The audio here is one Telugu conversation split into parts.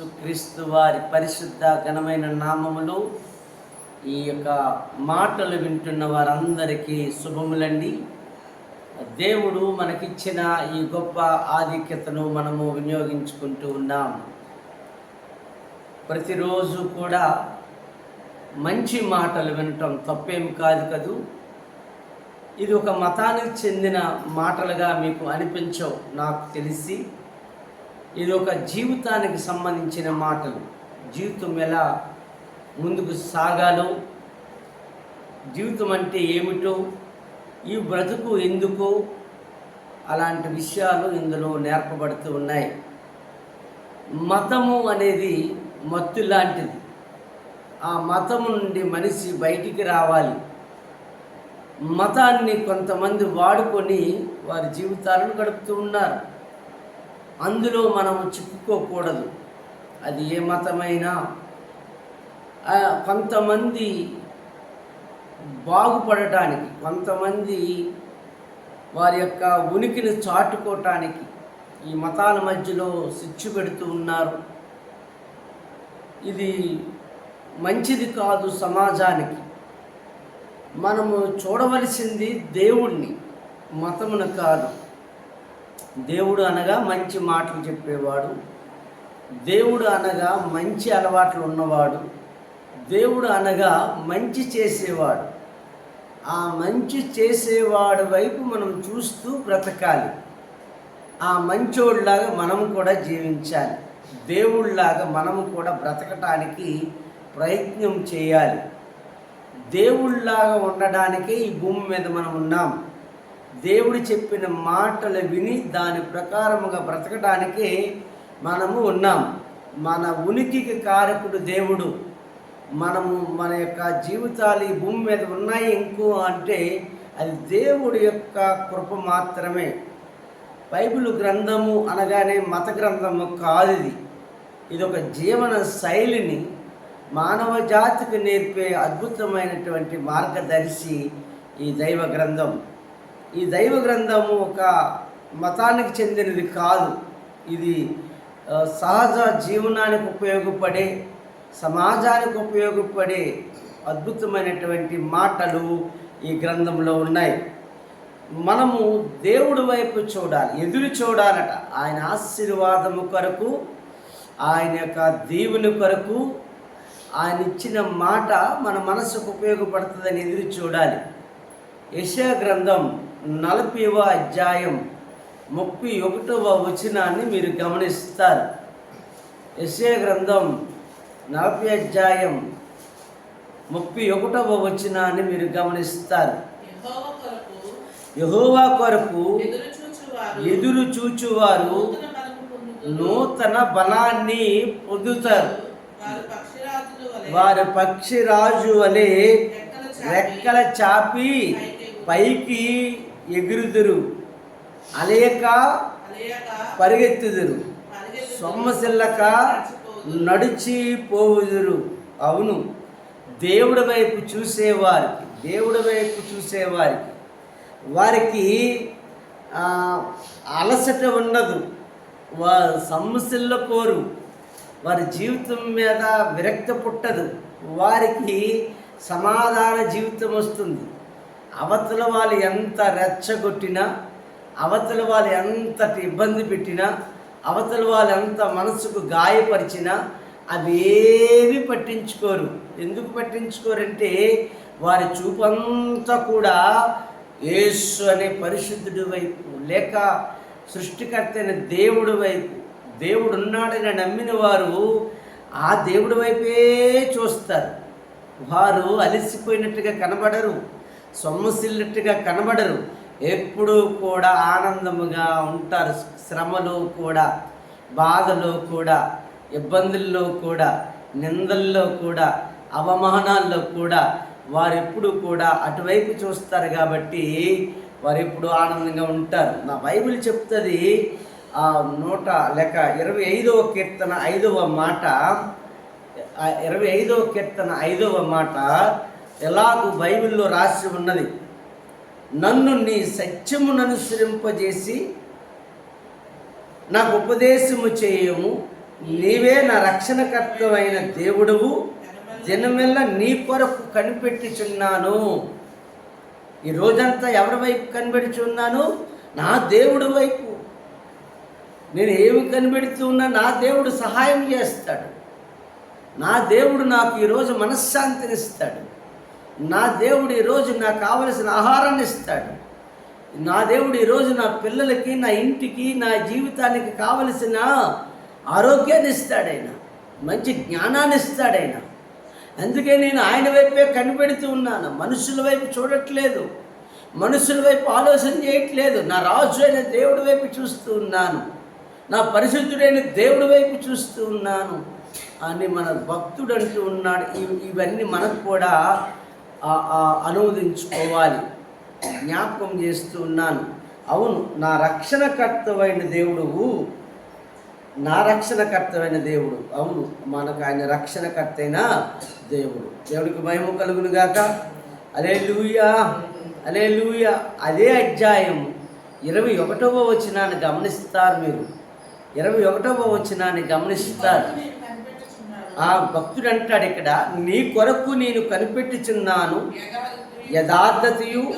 క్రీస్తు వారి పరిశుద్ధ ఘనమైన నామములు ఈ యొక్క మాటలు వింటున్న వారందరికీ శుభములండి. దేవుడు మనకిచ్చిన ఈ గొప్ప ఆధిక్యతను మనము వినియోగించుకుంటూ ఉన్నాం. ప్రతిరోజు కూడా మంచి మాటలు వినటం తప్పేం కాదు కదూ. ఇది ఒక మతానికి చెందిన మాటలుగా మీకు అనిపించవు నాకు తెలిసి. ఇది ఒక జీవితానికి సంబంధించిన మాటలు. జీవితం ఎలా ముందుకు సాగాలో జీవితం అంటే ఏమిటో ఈ బ్రతుకు ఎందుకు అలాంటి విషయాలు ఇందులో నేర్పబడుతూ ఉన్నాయి. మతము అనేది మత్తు లాంటిది. ఆ మతము నుండి మనిషి బయటికి రావాలి. మతాన్ని కొంతమంది వాడుకొని వారి జీవితాలను గడుపుతూ ఉన్నారు. అందులో మనం చిక్కుకోకూడదు. అది ఏ మతమైనా. కొంతమంది బాగుపడటానికి కొంతమంది వారి యొక్క ఉనికిని చాటుకోవటానికి ఈ మతాల మధ్యలో శిక్ష పెడుతూ ఉన్నారు. ఇది మంచిది కాదు సమాజానికి. మనము చూడవలసింది దేవుణ్ణి మతమును కాదు. దేవుడు అనగా మంచి మాటలు చెప్పేవాడు. దేవుడు అనగా మంచి అలవాట్లు ఉన్నవాడు. దేవుడు అనగా మంచి చేసేవాడు. ఆ మంచి చేసేవాడు వైపు మనం చూస్తూ బ్రతకాలి. ఆ మంచోడిలాగా మనం కూడా జీవించాలి. దేవుళ్ళలాగా మనం కూడా బ్రతకటానికి ప్రయత్నం చేయాలి. దేవుళ్ళలాగా ఉండడానికే ఈ భూమి మీద మనం ఉన్నాం. దేవుడు చెప్పిన మాటలు విని దాని ప్రకారముగా బ్రతకడానికి మనము ఉన్నాం. మన ఉనికికి కారకుడు దేవుడు. మనము మన యొక్క జీవితాలు ఈ భూమి మీద ఉన్నాయి ఇంకో అంటే అది దేవుడి యొక్క కృప మాత్రమే. బైబిల్ గ్రంథము అనగానే మత గ్రంథము కాదు ఇది. ఇది ఒక జీవన శైలిని మానవ జాతికి నేర్పే అద్భుతమైనటువంటి మార్గదర్శి ఈ దైవ గ్రంథం. ఈ దైవ గ్రంథము ఒక మతానికి చెందినది కాదు. ఇది సహజ జీవనానికి ఉపయోగపడే సమాజానికి ఉపయోగపడే అద్భుతమైనటువంటి మాటలు ఈ గ్రంథంలో ఉన్నాయి. మనము దేవుడి వైపు చూడాలి ఎదురు చూడాలట. ఆయన ఆశీర్వాదము కొరకు ఆయన యొక్క దీవుని కొరకు ఆయన ఇచ్చిన మాట మన మనసుకు ఉపయోగపడుతుందని ఎదురు చూడాలి. యశా గ్రంథం నలభైవ అధ్యాయం ముప్పై ఒకటవ వచనాన్ని మీరు గమనిస్తారు. యశా గ్రంథం నలభై అధ్యాయం ముప్పై ఒకటవ వచనాన్ని మీరు గమనిస్తారు. యెహోవా కొరకు ఎదురు చూచువారు నూతన బలాన్ని. పొందుతారు. వారు పక్షిరాజు వలె రెక్కల చాపి పైకి ఎగురుదురు. అలయక పరిగెత్తుదురు. సొమ్మసిల్లక. నడిచి పోవుదురు. అవును దేవుడి వైపు చూసేవారికి దేవుడి వైపు చూసేవారికి వారికి అలసట ఉండదు వారు సమస్యల్లో కోరు. వారి జీవితం మీద విరక్తి పుట్టదు. వారికి సమాధాన జీవితం వస్తుంది. అవతల వాళ్ళు ఎంత రెచ్చగొట్టినా అవతల వాళ్ళు ఎంతటి ఇబ్బంది పెట్టినా అవతల వాళ్ళు ఎంత మనసుకు గాయపరిచినా అవేవి పట్టించుకోరు. ఎందుకు పట్టించుకోరంటే వారి చూపంతా కూడా యేసు అనే పరిశుద్ధుడి వైపు లేక సృష్టికర్త అయిన దేవుడి వైపు దేవుడు ఉన్నాడని నమ్మిన వారు ఆ దేవుడి వైపే చూస్తారు. వారు అలసిపోయినట్టుగా కనబడరు. సొమ్మసిల్లినట్టుగా కనబడరు. ఎప్పుడూ కూడా ఆనందముగా ఉంటారు. శ్రమలో కూడా బాధలో కూడా ఇబ్బందుల్లో కూడా నిందల్లో కూడా అవమానాల్లో కూడా వారు ఎప్పుడు కూడా అటువైపు చూస్తారు కాబట్టి వారు ఎప్పుడు ఆనందంగా ఉంటారు. నా బైబిల్ చెప్తుంది ఆ నూట లేక ఇరవై ఐదవ కీర్తన ఐదవ మాట ఇరవై ఐదవ కీర్తన ఐదవ మాట ఎలాగూ బైబిల్లో రాసి ఉన్నది? నన్ను నీ సత్యముననుసరింపజేసి నాకు ఉపదేశము చేయము. నీవే నా రక్షణకర్తమైన దేవుడువు. దినమెల్ల నీ కొరకు కనిపెట్టుచున్నాను. ఈ రోజంతా ఎవరి వైపు కనిపెడుచున్నాను? నా దేవుడి వైపు. నేను ఏమి కనిపెడుతూ ఉన్నా నా దేవుడు సహాయం చేస్తాడు. నా దేవుడు నాకు ఈరోజు మనశ్శాంతిని ఇస్తాడు నా దేవుడు ఈరోజు నాకు కావలసిన ఆహారాన్ని ఇస్తాడు. నా దేవుడు ఈరోజు నా పిల్లలకి నా ఇంటికి నా జీవితానికి కావలసిన ఆరోగ్యాన్ని ఇస్తాడైన మంచి జ్ఞానాన్ని ఇస్తాడైనా. అందుకే నేను ఆయన వైపే కనిపెడుతూ ఉన్నాను. మనుషుల వైపు చూడట్లేదు. మనుషుల వైపు ఆలోచన చేయట్లేదు. నా రాజు అయిన దేవుడి వైపు చూస్తూ ఉన్నాను. నా పరిశుద్ధుడైన దేవుడి వైపు చూస్తూ ఉన్నాను. అని మన భక్తుడు అంటూ ఉన్నాడు. ఇవన్నీ మనకు కూడా అనువదించుకోవాలి. జ్ఞాపకం చేస్తూ ఉన్నాను. అవును నా రక్షణకర్తవైన దేవుడువు నా రక్షణకర్తమైన దేవుడు. అవును మనకు ఆయన రక్షణకర్త అయిన దేవుడు. దేవుడికి భయము కలుగును గాక అరే లూయా అరే లూయా అదే అధ్యాయం ఇరవై ఒకటవ వచనాన్ని గమనిస్తారు మీరు. ఇరవై ఒకటవ వచనాన్ని గమనిస్తారు. ఆ భక్తుడు అంటాడు ఇక్కడ నీ కొరకు నేను కనిపెట్టుచున్నాను. యథార్థతయు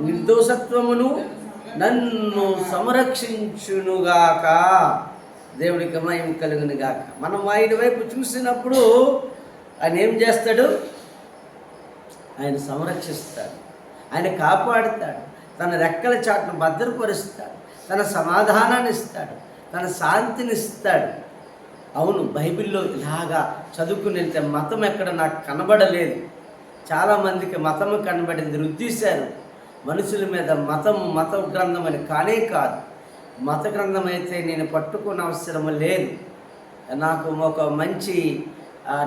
నిర్దోషత్వమును నన్ను సంరక్షించునుగాక. దేవుడికి మయం కలుగునుగాక. మనం ఆయన వైపు చూసినప్పుడు ఆయన ఏం చేస్తాడు? ఆయన సంరక్షిస్తాడు. ఆయన కాపాడుతాడు. తన రెక్కల చాటును భద్రపరుస్తాడు. తన సమాధానాన్ని ఇస్తాడు. తన శాంతిని ఇస్తాడు. అవును బైబిల్లో ఇలాగా చదువుకుని వెళ్తే మతం ఎక్కడ నాకు కనబడలేదు. చాలామందికి మతం కనబడింది రుద్దేశారు. మనుషుల మీద మతం మత గ్రంథం అని కానే కాదు. మత గ్రంథం అయితే నేను పట్టుకున్న అవసరం లేదు. నాకు ఒక మంచి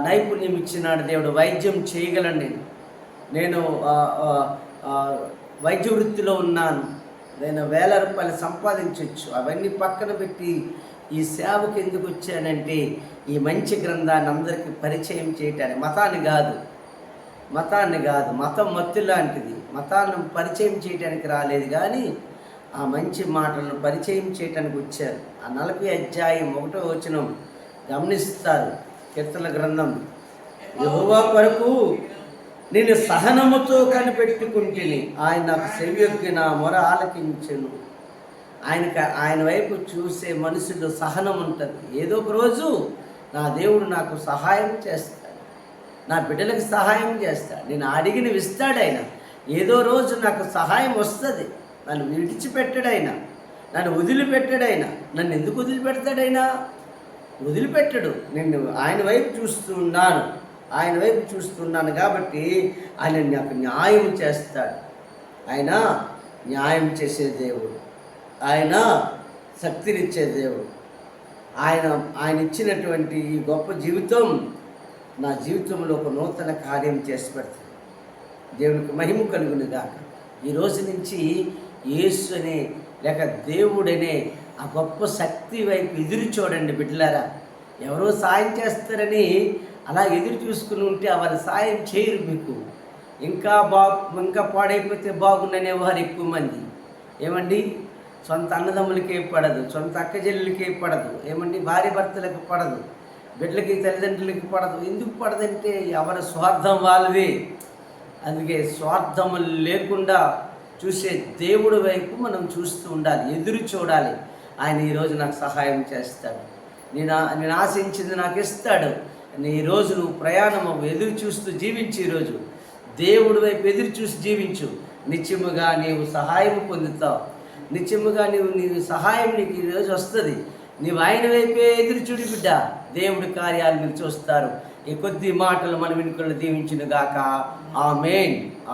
నైపుణ్యం ఇచ్చినాడు దేవుడు వైద్యం చేయగలను నేను. నేను వైద్య వృత్తిలో ఉన్నాను. నేను వేల రూపాయలు సంపాదించవచ్చు అవన్నీ పక్కన పెట్టి ఈ సేవకు ఎందుకు వచ్చానంటే ఈ మంచి గ్రంథాన్ని అందరికీ పరిచయం చేయటానికి మతాన్ని కాదు. మతాన్ని కాదు మతం మత్తు లాంటిది. మతాన్ని పరిచయం చేయటానికి రాలేదు కానీ ఆ మంచి మాటలను పరిచయం చేయటానికి వచ్చారు. ఆ నలభై అధ్యాయం ఒకటో వచనం గమనిస్తారు కీర్తన గ్రంథం. యోగా కొరకు నేను సహనముతో కనిపెట్టుకుంటుని ఆయన నాకు సెవియొక్కి నా మొర ఆలకించను. ఆయనకు ఆయన వైపు చూసే మనుషులు సహనం ఉంటుంది. ఏదో ఒక రోజు నా దేవుడు నాకు సహాయం చేస్తాడు. నా బిడ్డలకు సహాయం చేస్తాడు. నేను అడిగినవి ఇస్తాడు ఆయన. ఏదో రోజు నాకు సహాయం వస్తుంది. నన్ను విడిచిపెట్టాడైనా నన్ను వదిలిపెట్టాడైనా నన్ను ఎందుకు వదిలిపెడతాడైనా? వదిలిపెట్టడు. నేను ఆయన వైపు చూస్తున్నాను ఆయన వైపు చూస్తున్నాను కాబట్టి ఆయన నాకు న్యాయం చేస్తాడు. ఆయన న్యాయం చేసే దేవుడు. ఆయన శక్తినిచ్చే దేవుడు. ఆయన ఆయన ఇచ్చినటువంటి ఈ గొప్ప జీవితం నా జీవితంలో ఒక నూతన కార్యం చేసి పెడుతుంది. దేవునికి మహిమ కలుగును ఈ రోజు నుంచి యేసు అనే లేక దేవుడనే ఆ గొప్ప శక్తి వైపు ఎదురు చూడండి బిడ్డలారా. ఎవరో సాయం చేస్తారని అలా ఎదురు చూసుకుని ఉంటే వారు సాయం చేయరు మీకు. ఇంకా బా ఇంకా పాడైపోతే బాగుండనే వారు ఎక్కువ మంది. ఏమండి? సొంత అన్నదమ్ములకే పడదు సొంత అక్క చెల్లెలకే పడదు ఏమండి? భార్య భర్తలకు పడదు బిడ్డలకి తల్లిదండ్రులకి పడదు. ఎందుకు పడదంటే ఎవరి స్వార్థం వాళ్ళది. అందుకే స్వార్థం లేకుండా చూసే దేవుడి వైపు మనం చూస్తూ ఉండాలి ఎదురు చూడాలి. ఆయన ఈరోజు నాకు సహాయం చేస్తాడు. నేను నేను ఆశించింది నాకు ఇస్తాడు. నీ ఈరోజు నువ్వు ప్రయాణం ఎదురు చూస్తూ జీవించు ఈరోజు దేవుడి వైపు ఎదురు చూసి జీవించు. నిత్యముగా నీవు సహాయం పొందుతావు. నిత్యముగా నీవు నీ సహాయం నీకు ఈరోజు వస్తుంది. నీవు ఆయన వైపే ఎదురు చూడు బిడ్డ. దేవుడి కార్యాలు మీరు చూస్తారు. ఈ కొద్ది మాటలు మన వెనుకలు దీవించినగాక. గాక మెయిన్